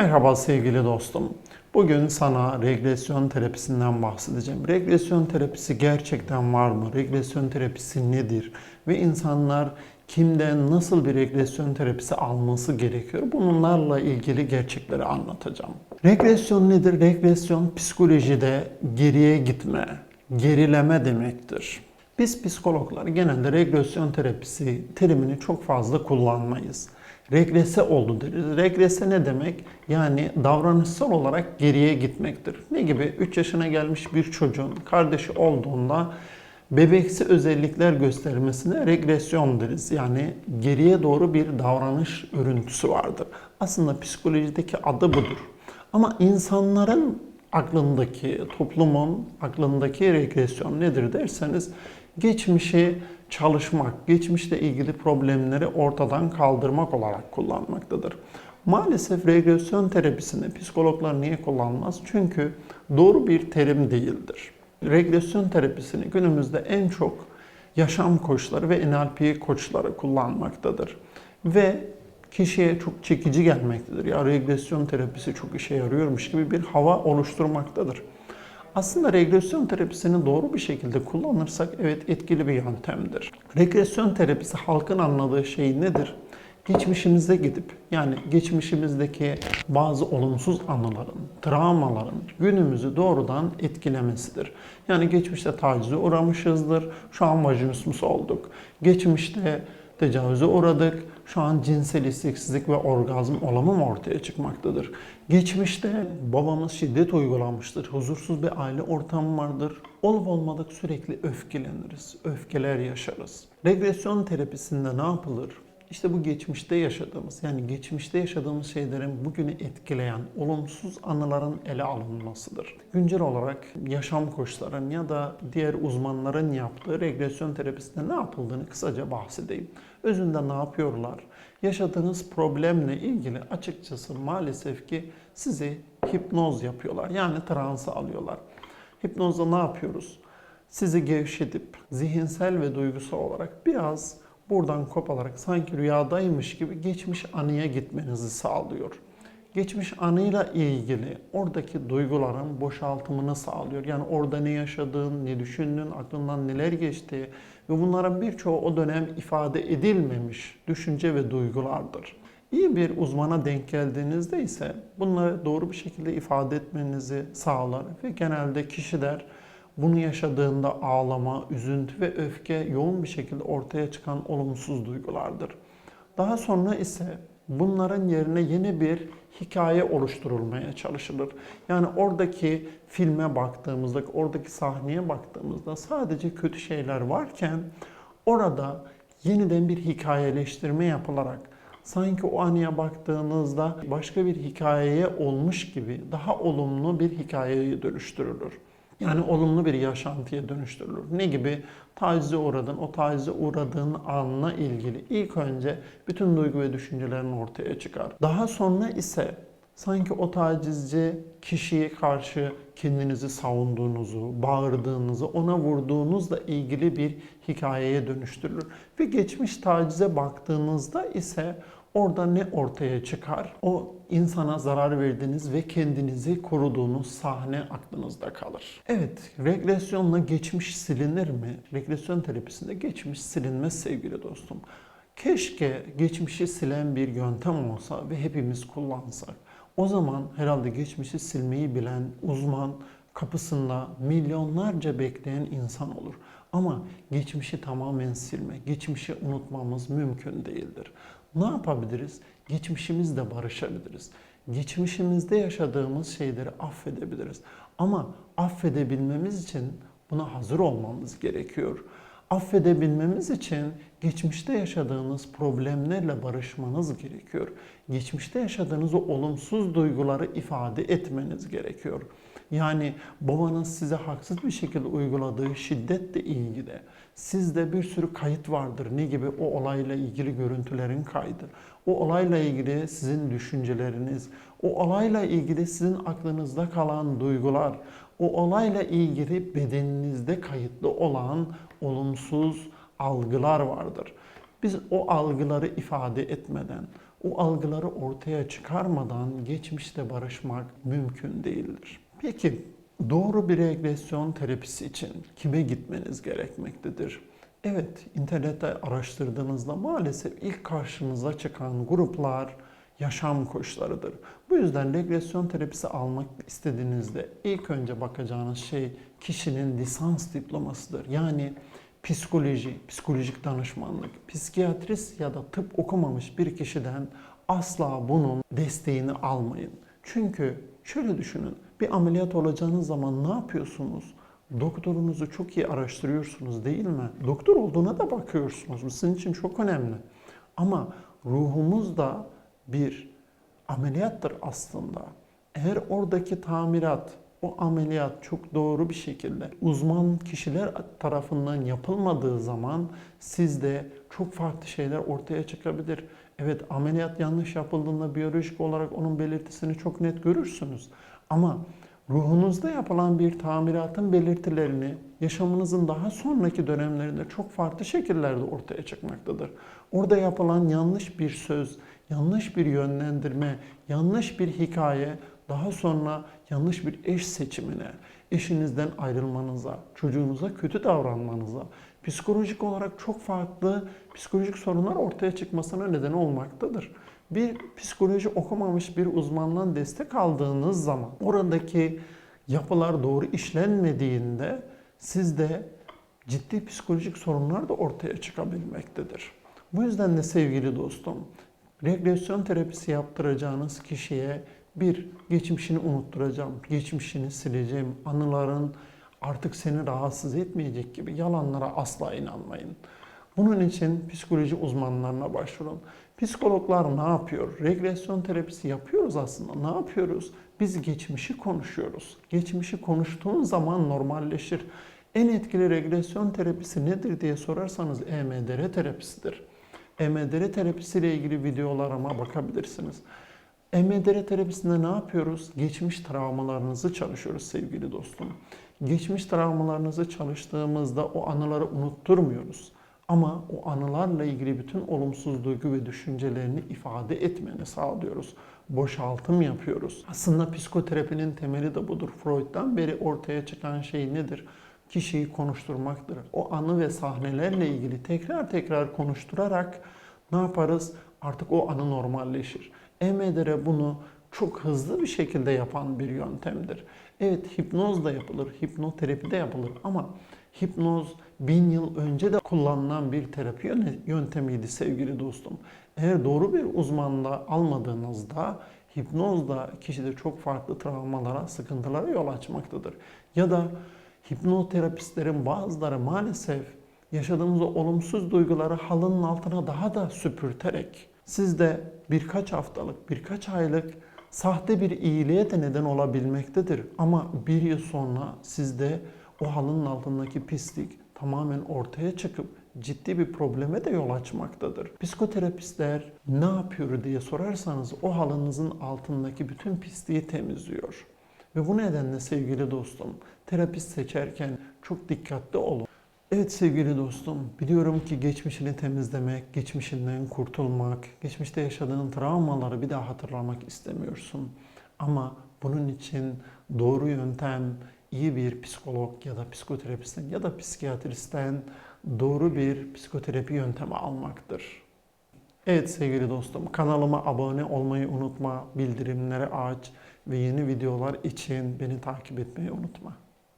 Merhaba sevgili dostum. Bugün sana regresyon terapisinden bahsedeceğim. Regresyon terapisi gerçekten var mı? Regresyon terapisi nedir? Ve insanlar kimden nasıl bir regresyon terapisi alması gerekiyor? Bunlarla ilgili gerçekleri anlatacağım. Regresyon nedir? Regresyon psikolojide geriye gitme, gerileme demektir. Biz psikologlar genelde regresyon terapisi terimini çok fazla kullanmayız. Regrese oldu deriz. Regrese ne demek? Yani davranışsal olarak geriye gitmektir. Ne gibi? 3 yaşına gelmiş bir çocuğun kardeşi olduğunda bebeksi özellikler göstermesine regresyon deriz. Yani geriye doğru bir davranış örüntüsü vardır. Aslında psikolojideki adı budur. Ama insanların aklındaki, toplumun aklındaki regresyon nedir derseniz geçmişi çalışmak, geçmişle ilgili problemleri ortadan kaldırmak olarak kullanmaktadır. Maalesef regresyon terapisini psikologlar niye kullanmaz? Çünkü doğru bir terim değildir. Regresyon terapisini günümüzde en çok yaşam koçları ve NLP koçları kullanmaktadır. Ve kişiye çok çekici gelmektedir. Ya regresyon terapisi çok işe yarıyormuş gibi bir hava oluşturmaktadır. Aslında regresyon terapisini doğru bir şekilde kullanırsak evet etkili bir yöntemdir. Regresyon terapisi halkın anladığı şey nedir? Geçmişimize gidip yani geçmişimizdeki bazı olumsuz anıların, travmaların günümüzü doğrudan etkilemesidir. Yani geçmişte tacize uğramışızdır, şu an vajinismus olduk. Geçmişte tecavüze uğradık. Şu an cinsel isteksizlik ve orgazm olamam ortaya çıkmaktadır. Geçmişte babamız şiddet uygulamıştır. Huzursuz bir aile ortamı vardır. Olup olmadık sürekli öfkeleniriz. Öfkeler yaşarız. Regresyon terapisinde ne yapılır? İşte bu geçmişte yaşadığımız yani geçmişte yaşadığımız şeylerin bugünü etkileyen olumsuz anıların ele alınmasıdır. Güncel olarak yaşam koçların ya da diğer uzmanların yaptığı regresyon terapisinde ne yapıldığını kısaca bahsedeyim. Özünde ne yapıyorlar? Yaşadığınız problemle ilgili açıkçası maalesef ki sizi hipnoz yapıyorlar. Yani transa alıyorlar. Hipnozda ne yapıyoruz? Sizi gevşetip zihinsel ve duygusal olarak biraz buradan kopalarak sanki rüyadaymış gibi geçmiş anıya gitmenizi sağlıyor. Geçmiş anıyla ilgili oradaki duyguların boşaltımını sağlıyor. Yani orada ne yaşadığın, ne düşündüğün, aklından neler geçtiği ve bunların birçoğu o dönem ifade edilmemiş düşünce ve duygulardır. İyi bir uzmana denk geldiğinizde ise bunları doğru bir şekilde ifade etmenizi sağlar ve genelde kişiler bunu yaşadığında ağlama, üzüntü ve öfke yoğun bir şekilde ortaya çıkan olumsuz duygulardır. Daha sonra ise bunların yerine yeni bir hikaye oluşturulmaya çalışılır. Yani oradaki filme baktığımızda, oradaki sahneye baktığımızda sadece kötü şeyler varken orada yeniden bir hikayeleştirme yapılarak sanki o anıya baktığınızda başka bir hikayeye olmuş gibi daha olumlu bir hikayeye dönüştürülür. Yani olumlu bir yaşantıya dönüştürülür. Ne gibi? Tacize uğradın, o tacize uğradığın anla ilgili ilk önce bütün duygu ve düşüncelerin ortaya çıkar. Daha sonra ise sanki o tacizci kişiye karşı kendinizi savunduğunuzu, bağırdığınızı, ona vurduğunuzla ilgili bir hikayeye dönüştürülür. Ve geçmiş tacize baktığınızda ise Orada ne ortaya çıkar? O insana zarar verdiğiniz ve kendinizi koruduğunuz sahne aklınızda kalır. Evet, regresyonla geçmiş silinir mi? Regresyon terapisinde geçmiş silinmez sevgili dostum. Keşke geçmişi silen bir yöntem olsa ve hepimiz kullansak. O zaman herhalde geçmişi silmeyi bilen uzman kapısında milyonlarca bekleyen insan olur. Ama geçmişi tamamen silme, geçmişi unutmamız mümkün değildir. Ne yapabiliriz? Geçmişimizle barışabiliriz. Geçmişimizde yaşadığımız şeyleri affedebiliriz. Ama affedebilmemiz için buna hazır olmamız gerekiyor. Affedebilmemiz için geçmişte yaşadığınız problemlerle barışmanız gerekiyor. Geçmişte yaşadığınız o olumsuz duyguları ifade etmeniz gerekiyor. Yani babanız size haksız bir şekilde uyguladığı şiddetle ilgili sizde bir sürü kayıt vardır. Ne gibi? O olayla ilgili görüntülerin kaydı. O olayla ilgili sizin düşünceleriniz, o olayla ilgili sizin aklınızda kalan duygular, o olayla ilgili bedeninizde kayıtlı olan olumsuz algılar vardır. Biz o algıları ifade etmeden, o algıları ortaya çıkarmadan geçmişte barışmak mümkün değildir. Peki doğru bir regresyon terapisi için kime gitmeniz gerekmektedir? Evet, internette araştırdığınızda maalesef ilk karşınıza çıkan gruplar yaşam koçlarıdır. Bu yüzden regresyon terapisi almak istediğinizde ilk önce bakacağınız şey kişinin lisans diplomasıdır. Yani psikoloji, psikolojik danışmanlık, psikiyatrist ya da tıp okumamış bir kişiden asla bunun desteğini almayın. Çünkü şöyle düşünün, bir ameliyat olacağınız zaman ne yapıyorsunuz? Doktorunuzu çok iyi araştırıyorsunuz değil mi? Doktor olduğuna da bakıyorsunuz. Bu sizin için çok önemli. Ama ruhumuz da bir ameliyattır aslında. Eğer oradaki tamirat, o ameliyat çok doğru bir şekilde uzman kişiler tarafından yapılmadığı zaman sizde çok farklı şeyler ortaya çıkabilir. Evet ameliyat yanlış yapıldığında biyolojik olarak onun belirtisini çok net görürsünüz. Ama ruhunuzda yapılan bir tamiratın belirtilerini yaşamınızın daha sonraki dönemlerinde çok farklı şekillerde ortaya çıkmaktadır. Orada yapılan yanlış bir söz, yanlış bir yönlendirme, yanlış bir hikaye daha sonra yanlış bir eş seçimine, eşinizden ayrılmanıza, çocuğunuza kötü davranmanıza, psikolojik olarak çok farklı psikolojik sorunlar ortaya çıkmasına neden olmaktadır. Bir psikoloji okumamış bir uzmandan destek aldığınız zaman oradaki yapılar doğru işlenmediğinde sizde ciddi psikolojik sorunlar da ortaya çıkabilmektedir. Bu yüzden de sevgili dostum, regresyon terapisi yaptıracağınız kişiye bir, geçmişini unutturacağım, geçmişini sileceğim, anıların artık seni rahatsız etmeyecek gibi yalanlara asla inanmayın. Bunun için psikoloji uzmanlarına başvurun. Psikologlar ne yapıyor? Regresyon terapisi yapıyoruz aslında. Ne yapıyoruz? Biz geçmişi konuşuyoruz. Geçmişi konuştuğun zaman normalleşir. En etkili regresyon terapisi nedir diye sorarsanız EMDR terapisidir. EMDR terapisiyle ilgili videolarıma bakabilirsiniz. EMDR terapisinde ne yapıyoruz? Geçmiş travmalarınızı çalışıyoruz sevgili dostum. Geçmiş travmalarınızı çalıştığımızda o anıları unutturmuyoruz. Ama o anılarla ilgili bütün olumsuz duygu ve düşüncelerini ifade etmeni sağlıyoruz. Boşaltım yapıyoruz. Aslında psikoterapinin temeli de budur. Freud'dan beri ortaya çıkan şey nedir? Kişiyi konuşturmaktır. O anı ve sahnelerle ilgili tekrar tekrar konuşturarak ne yaparız? Artık o anı normalleşir. EMDR bunu çok hızlı bir şekilde yapan bir yöntemdir. Evet hipnoz da yapılır, hipnoterapi de yapılır ama hipnoz bin yıl önce de kullanılan bir terapi yöntemiydi sevgili dostum. Eğer doğru bir uzmanla almadığınızda hipnoz da kişide çok farklı travmalara, sıkıntılara yol açmaktadır. Ya da hipnoterapistlerin bazıları maalesef yaşadığımız olumsuz duyguları halının altına daha da süpürterek sizde birkaç haftalık, birkaç aylık sahte bir iyiliğe de neden olabilmektedir. Ama bir yıl sonra sizde o halının altındaki pislik tamamen ortaya çıkıp ciddi bir probleme de yol açmaktadır. Psikoterapistler ne yapıyor diye sorarsanız o halınızın altındaki bütün pisliği temizliyor. Ve bu nedenle sevgili dostum, terapist seçerken çok dikkatli olun. Evet sevgili dostum, biliyorum ki geçmişini temizlemek, geçmişinden kurtulmak, geçmişte yaşadığın travmaları bir daha hatırlamak istemiyorsun. Ama bunun için doğru yöntem iyi bir psikolog ya da psikoterapistten ya da psikiyatristten doğru bir psikoterapi yöntemi almaktır. Evet sevgili dostum, kanalıma abone olmayı unutma, bildirimleri aç ve yeni videolar için beni takip etmeyi unutma.